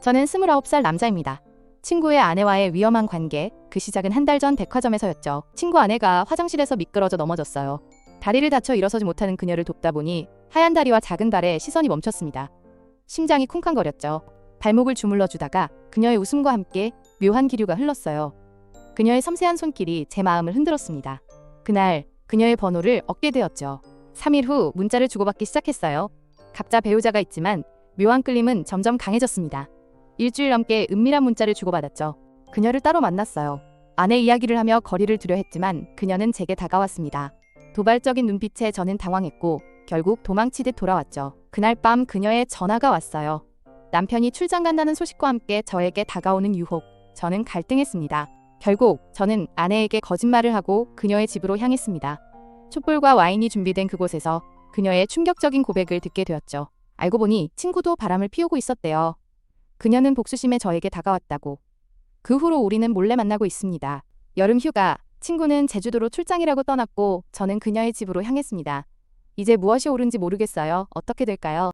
저는 29살 남자입니다. 친구의 아내와의 위험한 관계, 그 시작은 한 달 전 백화점에서였죠. 친구 아내가 화장실에서 미끄러져 넘어졌어요. 다리를 다쳐 일어서지 못하는 그녀를 돕다 보니 하얀 다리와 작은 발에 시선이 멈췄습니다. 심장이 쿵쾅거렸죠. 발목을 주물러 주다가 그녀의 웃음과 함께 묘한 기류가 흘렀어요. 그녀의 섬세한 손길이 제 마음을 흔들었습니다. 그날 그녀의 번호를 얻게 되었죠. 3일 후 문자를 주고받기 시작했어요. 각자 배우자가 있지만 묘한 끌림은 점점 강해졌습니다. 일주일 넘게 은밀한 문자를 주고받았죠. 그녀를 따로 만났어요. 아내 이야기를 하며 거리를 두려 했지만 그녀는 제게 다가왔습니다. 도발적인 눈빛에 저는 당황했고 결국 도망치듯 돌아왔죠. 그날 밤 그녀의 전화가 왔어요. 남편이 출장 간다는 소식과 함께 저에게 다가오는 유혹. 저는 갈등했습니다. 결국 저는 아내에게 거짓말을 하고 그녀의 집으로 향했습니다. 촛불과 와인이 준비된 그곳에서 그녀의 충격적인 고백을 듣게 되었죠. 알고 보니 친구도 바람을 피우고 있었대요. 그녀는 복수심에 저에게 다가왔다고. 그 후로 우리는 몰래 만나고 있습니다. 여름 휴가, 친구는 제주도로 출장이라고 떠났고 저는 그녀의 집으로 향했습니다. 이제 무엇이 옳은지 모르겠어요. 어떻게 될까요?